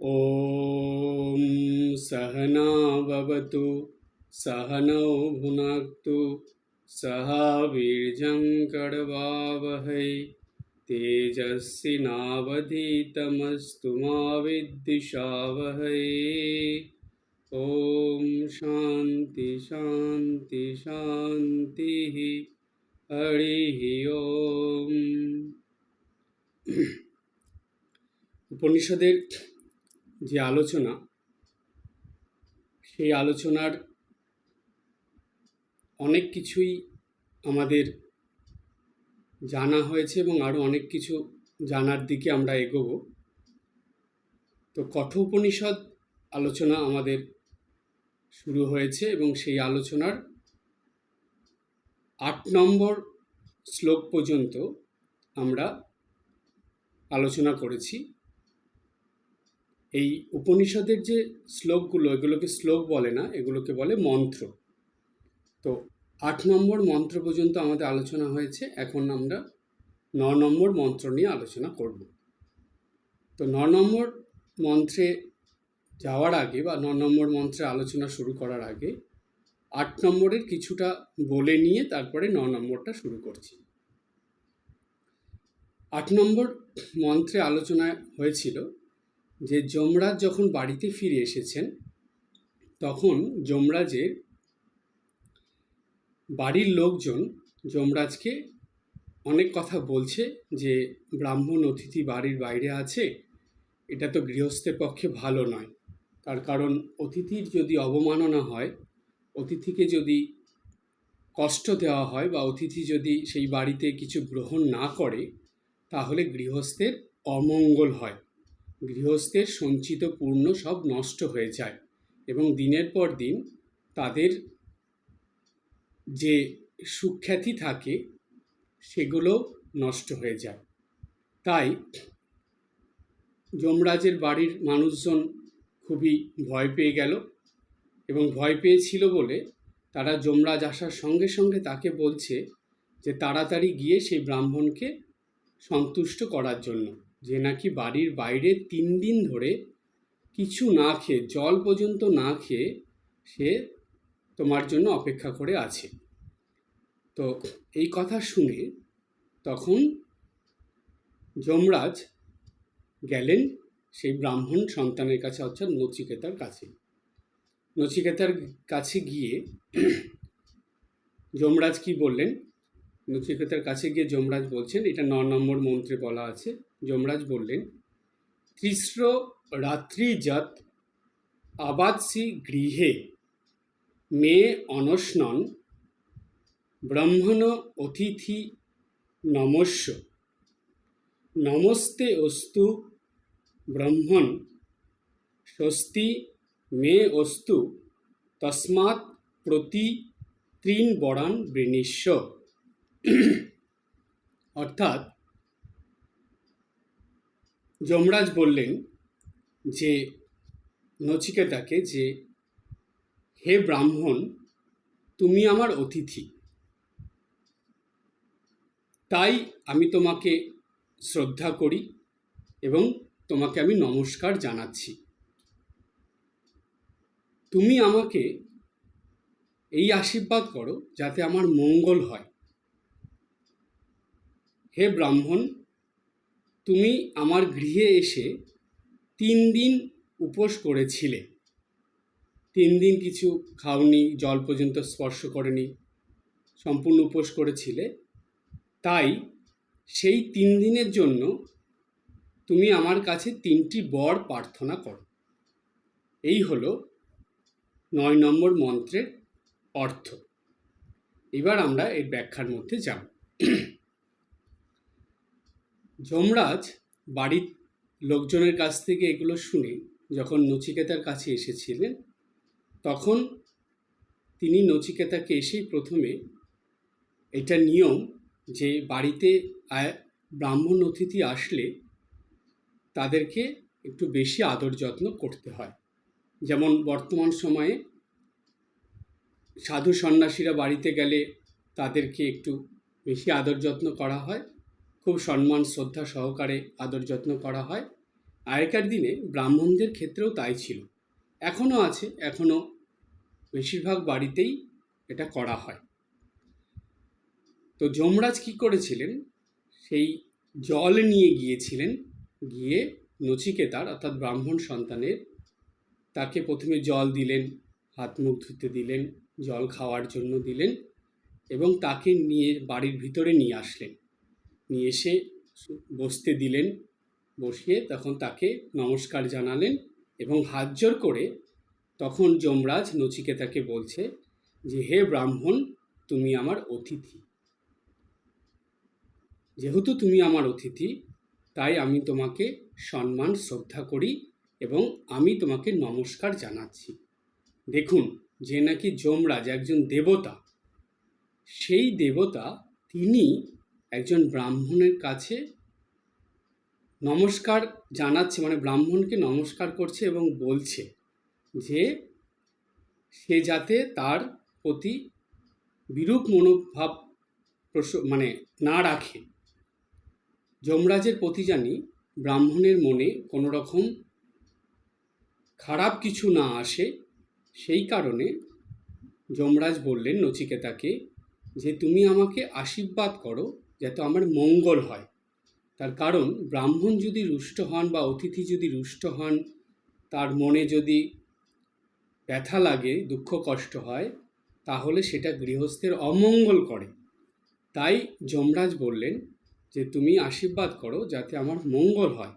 ॐ सहना भवतु सहनौ भुनक्तु सह वीर्यं कर्वावहै तेजस्विनावधीतमस्तु मा विद्विषावहै ॐ शान्ति शान्ति शान्तिः हरिः ॐ উপনিষদের যে আলোচনা, সেই আলোচনার অনেক কিছুই আমাদের জানা হয়েছে এবং আরও অনেক কিছু জানার দিকে আমরা এগোবো। তো কঠোপনিষদ আলোচনা আমাদের শুরু হয়েছে এবং সেই আলোচনার আট নম্বর শ্লোক পর্যন্ত আমরা আলোচনা করেছি। এই উপনিষদের যে শ্লোকগুলো, এগুলোকে শ্লোক বলে না, এগুলোকে বলে মন্ত্র। তো আট নম্বর মন্ত্র পর্যন্ত আমাদের আলোচনা হয়েছে, এখন আমরা ন নম্বর মন্ত্র নিয়ে আলোচনা করব। তো ন নম্বর মন্ত্রে যাওয়ার আগে বা ন নম্বর মন্ত্রে আলোচনা শুরু করার আগে আট নম্বরের কিছুটা বলে নিয়ে তারপরে ন নম্বরটা শুরু করছি। আট নম্বর মন্ত্রে আলোচনা হয়েছিল যে যমরাজ যখন বাড়িতে ফিরে এসেছেন, তখন যমরাজের বাড়ির লোকজন যমরাজকে অনেক কথা বলছে যে, ব্রাহ্মণ অতিথি বাড়ির বাইরে আছে, এটা তো গৃহস্থের পক্ষে ভালো নয়। তার কারণ অতিথির যদি অবমাননা হয়, অতিথিকে যদি কষ্ট দেওয়া হয় বা অতিথি যদি সেই বাড়িতে কিছু গ্রহণ না করে, তাহলে গৃহস্থের অমঙ্গল হয়। গৃহস্থের সঞ্চিত পূর্ণ সব নষ্ট হয়ে যায় এবং দিনের পর দিন তাদের যে সুখ্যাতি থাকে, সেগুলো নষ্ট হয়ে যায়। তাই যমরাজের বাড়ির মানুষজন খুবই ভয় পেয়ে গেল এবং ভয় পেয়েছিল বলে তারা যমরাজ আসার সঙ্গে সঙ্গে তাকে বলছে যে তাড়াতাড়ি গিয়ে সেই ব্রাহ্মণকে সন্তুষ্ট করার জন্য। যে নাকি বাড়ির বাইরে তিন দিন ধরে কিছু না খেয়ে, জল পর্যন্ত না খেয়ে সে তোমার জন্য অপেক্ষা করে আছে। তো এই কথা শুনে তখন যমরাজ গেলেন সেই ব্রাহ্মণ সন্তানের কাছে, অর্থাৎ নচিকেতার কাছে। নচিকেতার কাছে গিয়ে যমরাজ কি বললেন? নচিকেতার কাছে গিয়ে যমরাজ বলছেন, এটা ন নম্বর মন্ত্রে বলা আছে, যমরাজ বললেন তিস্র রাত্রি যত আবাদসি গৃহে, মে অনশনন ব্রহ্মণ অতিথি নমস্য। নমস্তে অস্তু ব্রহ্মণ, স্বস্তি মে অস্তু, তস্মাৎ প্রতি ত্রিন বরান বৃণীস্ব অর্থাৎ যমরাজ বললেন যে, নচিকেতাকে যে, হে ব্রাহ্মণ, তুমি আমার অতিথি। তাই আমি তোমাকে শ্রদ্ধা করি এবং তোমাকে আমি নমস্কার জানাচ্ছি। তুমি আমাকে এই আশীর্বাদ করো যাতে আমার মঙ্গল হয়। হে ব্রাহ্মণ, তুমি আমার গৃহে এসে তিন দিন উপোস করেছিলে। তিন দিন কিছু খাওনি, জল পর্যন্ত স্পর্শ করেনি, সম্পূর্ণ উপোস করেছিলে। তাই সেই তিন দিনের জন্য তুমি আমার কাছে তিনটি বর প্রার্থনা করো। এই হলো নয় নম্বর মন্ত্রের অর্থ। এবার আমরা এর ব্যাখ্যার মধ্যে যাব। যমরাজ বাড়ির লোকজনের কাছ থেকে এগুলো শুনে যখন নচিকেতার কাছে এসেছিলেন, তখন তিনি নচিকেতাকে এসেই প্রথমে এটা নিয়ম যে বাড়িতে ব্রাহ্মণ অতিথি আসলে তাদেরকে একটু বেশি আদর যত্ন করতে হয়। যেমন বর্তমান সময়ে সাধু সন্ন্যাসীরা বাড়িতে গেলে তাদেরকে একটু বেশি আদর যত্ন করা হয়। খুব সম্মান, শ্রদ্ধা সহকারে আদর যত্ন করা হয়। আগেকার দিনে ব্রাহ্মণদের ক্ষেত্রেও তাই ছিল। এখনও আছে এখনও বেশিরভাগ বাড়িতেই এটা করা হয়। তো যমরাজ কি করেছিলেন? সেই জল নিয়ে গিয়েছিলেন, গিয়ে নচিকেতার, অর্থাৎ ব্রাহ্মণ সন্তানের, তাকে প্রথমে জল দিলেন, হাত মুখ ধুতে দিলেন, জল খাওয়ার জন্য দিলেন এবং তাকে নিয়ে বাড়ির ভিতরে নিয়ে আসলেন। নিয়ে এসে বসতে দিলেন। বসিয়ে তখন তাকে নমস্কার জানালেন এবং হাত জোর করে তখন যমরাজ নচিকেতাকে বলছে যে, হে ব্রাহ্মণ, তুমি আমার অতিথি। যেহেতু তুমি আমার অতিথি, তাই আমি তোমাকে সম্মান, শ্রদ্ধা করি এবং আমি তোমাকে নমস্কার জানাচ্ছি। দেখুন, যে নাকি যমরাজ একজন দেবতা, সেই দেবতা তিনি একজন ব্রাহ্মণের কাছে নমস্কার জানাচ্ছে মানে ব্রাহ্মণকে নমস্কার করছে এবং বলছে যে সে যাতে তার প্রতি বিরূপ মনোভাব মানে না রাখে। যমরাজের প্রতি জানি ব্রাহ্মণের মনে কোনো রকম খারাপ কিছু না আসে, সেই কারণে যমরাজ বললেন নচিকেতাকে যে তুমি আমাকে আশীর্বাদ করো যাতে আমার মঙ্গল হয়। তার কারণ, ব্রাহ্মণ যদি রুষ্ট হন বা অতিথি যদি রুষ্ট হন, তার মনে যদি ব্যথা লাগে, দুঃখ, কষ্ট হয়, তাহলে সেটা গৃহস্থের অমঙ্গল করে। তাই যমরাজ বললেন যে, তুমি আশীর্বাদ করো যাতে আমার মঙ্গল হয়।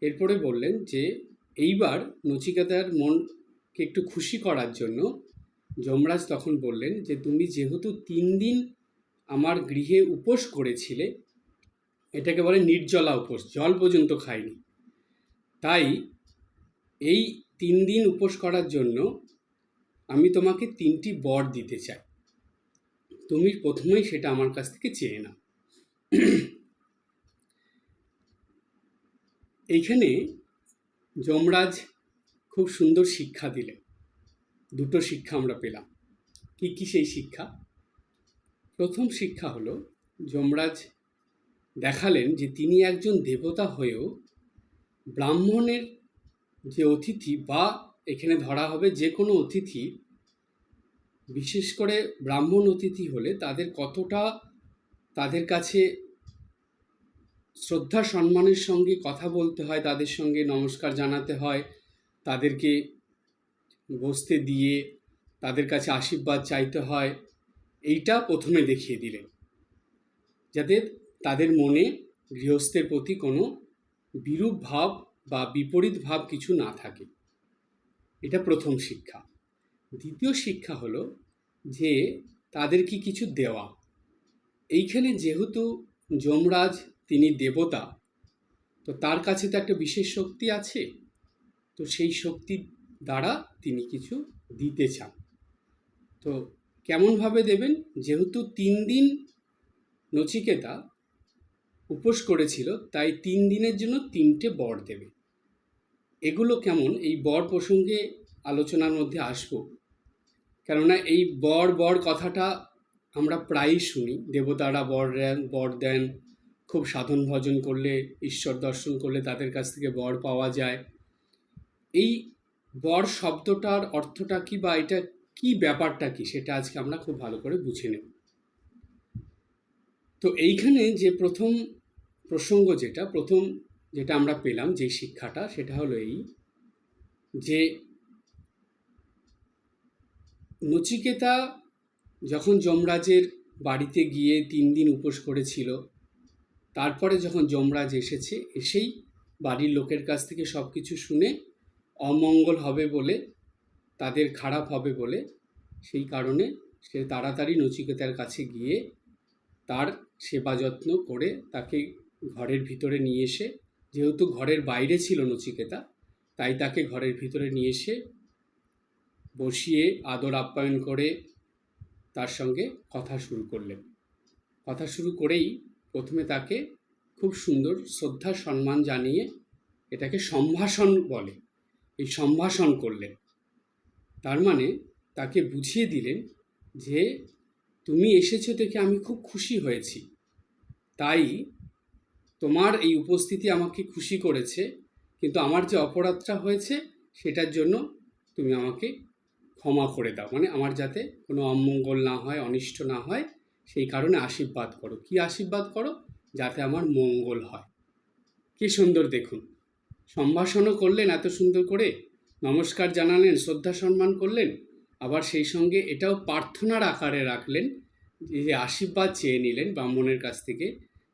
এরপরে বললেন যে, এইবার নচিকেতার মনকে একটু খুশি করার জন্য, যমরাজ তখন বললেন যে, তুমি যেহেতু তিন দিন আমার গৃহে উপোস করেছিলে, এটাকে বলে নির্জলা উপোস, জল পর্যন্ত খাইনি। তাই এই তিন দিন উপোস করার জন্য আমি তোমাকে তিনটি বর দিতে চাই। তুমি প্রথমেই সেটা আমার কাছ থেকে চেয়ে নাও। এইখানে যমরাজ খুব সুন্দর শিক্ষা দিলেন। দুটো শিক্ষা আমরা পেলাম। কি কি সেই শিক্ষা? প্রথম শিক্ষা হলো, যমরাজ দেখালেন যে তিনি একজন দেবতা হয়েও ব্রাহ্মণের যে অতিথি বা এখানে ধরা হবে যে কোনো অতিথি, বিশেষ করে ব্রাহ্মণ অতিথি হলে তাদের কতটা তাদের কাছে শ্রদ্ধা সম্মানের সঙ্গে কথা বলতে হয়, তাদের সঙ্গে নমস্কার জানাতে হয়, তাদেরকে বসতে দিয়ে তাদের কাছে আশীর্বাদ চাইতে হয় এইটা প্রথমে দেখিয়ে দিলেন, যাতে তাদের মনে গৃহস্থের প্রতি কোনো বিরূপ ভাব বা বিপরীত ভাব কিছু না থাকে। এটা প্রথম শিক্ষা। দ্বিতীয় শিক্ষা হলো যে তাদের কি কিছু দেওয়া? এইখানে যেহেতু যমরাজ তিনি দেবতা, তো তার কাছে তো একটা বিশেষ শক্তি আছে, তো সেই শক্তির দ্বারা তিনি কিছু দিতে চান। তো কেমনভাবে দেবেন? যেহেতু তিন দিন নচিকেতা উপোস করেছিল, তাই তিন দিনের জন্য তিনটে বর দেবে। এগুলো কেমন? এই বর প্রসঙ্গে আলোচনার মধ্যে আসব। কেননা এই বর বর কথাটা আমরা প্রায়ই শুনি। দেবতারা বর দেন বর দেন, খুব সাধন ভজন করলে, ঈশ্বর দর্শন করলে তাদের কাছ থেকে বর পাওয়া যায়। এই বর শব্দটার অর্থটা কি বা এটা কি ব্যাপারটা কি সেটা আজকে আমরা খুব ভালো করে বুঝে নেব। তো এইখানে যে প্রথম প্রসঙ্গ যেটা, প্রথম যেটা আমরা পেলাম যে শিক্ষাটা, সেটা হলো এই যে নচিকেতা যখন যমরাজের বাড়িতে গিয়ে তিন দিন উপোস করেছিল, তারপরে যখন যমরাজ এসেছে, এসেই বাড়ির লোকের কাছ থেকে সব কিছু শুনে অমঙ্গল হবে বলে তাদের খারাপ হবে বলে সেই কারণে সে তাড়াতাড়ি নচিকেতার কাছে গিয়ে তার সেবা যত্ন করে তাকে ঘরের ভিতরে নিয়ে এসে, যেহেতু ঘরের বাইরে ছিল নচিকেতা, তাই তাকে ঘরের ভিতরে নিয়ে এসে বসিয়ে আদর আপ্যায়ন করে তার সঙ্গে কথা শুরু করলেন। কথা শুরু করেই প্রথমে তাকে খুব সুন্দর শ্রদ্ধা সম্মান জানিয়ে এটাকে সম্ভাষণ বলে। এই সম্ভাষণ করলেন। তার মানে তাকে বুঝিয়ে দিলেন যে তুমি এসেছ দেখে আমি খুব খুশি হয়েছি। তাই তোমার এই উপস্থিতি আমাকে খুশি করেছে, কিন্তু আমার যে অপরাধটা হয়েছে সেটার জন্য তুমি আমাকে ক্ষমা করে দাও। মানে আমার যাতে কোনো অমঙ্গল না হয়, অনিষ্ট না হয়, সেই কারণে আশীর্বাদ করো। কি আশীর্বাদ করো? যাতে আমার মঙ্গল হয়। কি সুন্দর দেখুন। সম্ভাষণও করলেন এত সুন্দর করে। নমস্কার জানালেন, শ্রদ্ধা সম্মান করলেন, আবার সেই সঙ্গে এটাও প্রার্থনার আকারে রাখলেন যে আশীর্বাদ চেয়ে নিলেন ব্রাহ্মণের কাছ থেকে,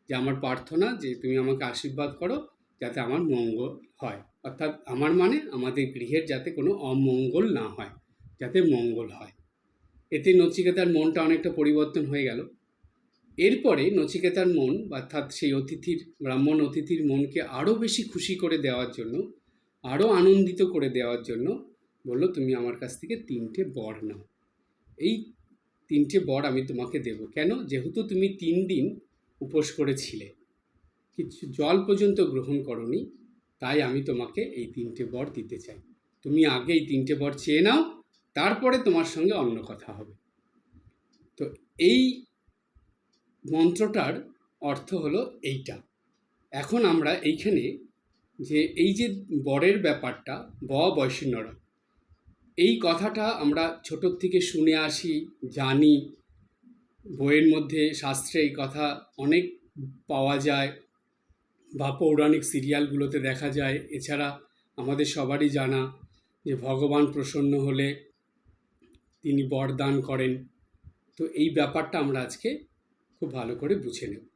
যে আমার প্রার্থনা যে তুমি আমাকে আশীর্বাদ করো যাতে আমার মঙ্গল হয়। অর্থাৎ আমার মানে আমাদের গৃহের যাতে কোনো অমঙ্গল না হয়, যাতে মঙ্গল হয়। এতে নচিকেতার মনটা অনেকটা পরিবর্তন হয়ে গেল। এরপরে নচিকেতার মন, অর্থাৎ সেই অতিথির, ব্রাহ্মণ অতিথির মনকে আরও বেশি খুশি করে দেওয়ার জন্য আরও আনন্দিত করে দেওয়ার জন্য বলল, তুমি আমার কাছ থেকে তিনটে বর নাও। এই তিনটে বর আমি তোমাকে দেব। কেন? যেহেতু তুমি তিন দিন উপোস করেছিলে। কিছু জল পর্যন্ত গ্রহণ করনি, তাই আমি তোমাকে এই তিনটে বর দিতে চাই। তুমি আগে এই তিনটে বর চেয়ে নাও, তারপরে তোমার সঙ্গে অন্য কথা হবে। তো এই মন্ত্রটার অর্থ হলো এইটা। এখন আমরা এইখানে যে এই যে বরের ব্যাপারটা, ব বৈষ্ণরা এই কথাটা আমরা ছোটোর থেকে শুনে আসি, জানি। বইয়ের মধ্যে শাস্ত্রে এই কথা অনেক পাওয়া যায় বা পৌরাণিক সিরিয়ালগুলোতে দেখা যায়। এছাড়া আমাদের সবারই জানা যে ভগবান প্রসন্ন হলে তিনি বরদান করেন। তো এই ব্যাপারটা আমরা আজকে খুব ভালো করে বুঝে নেব।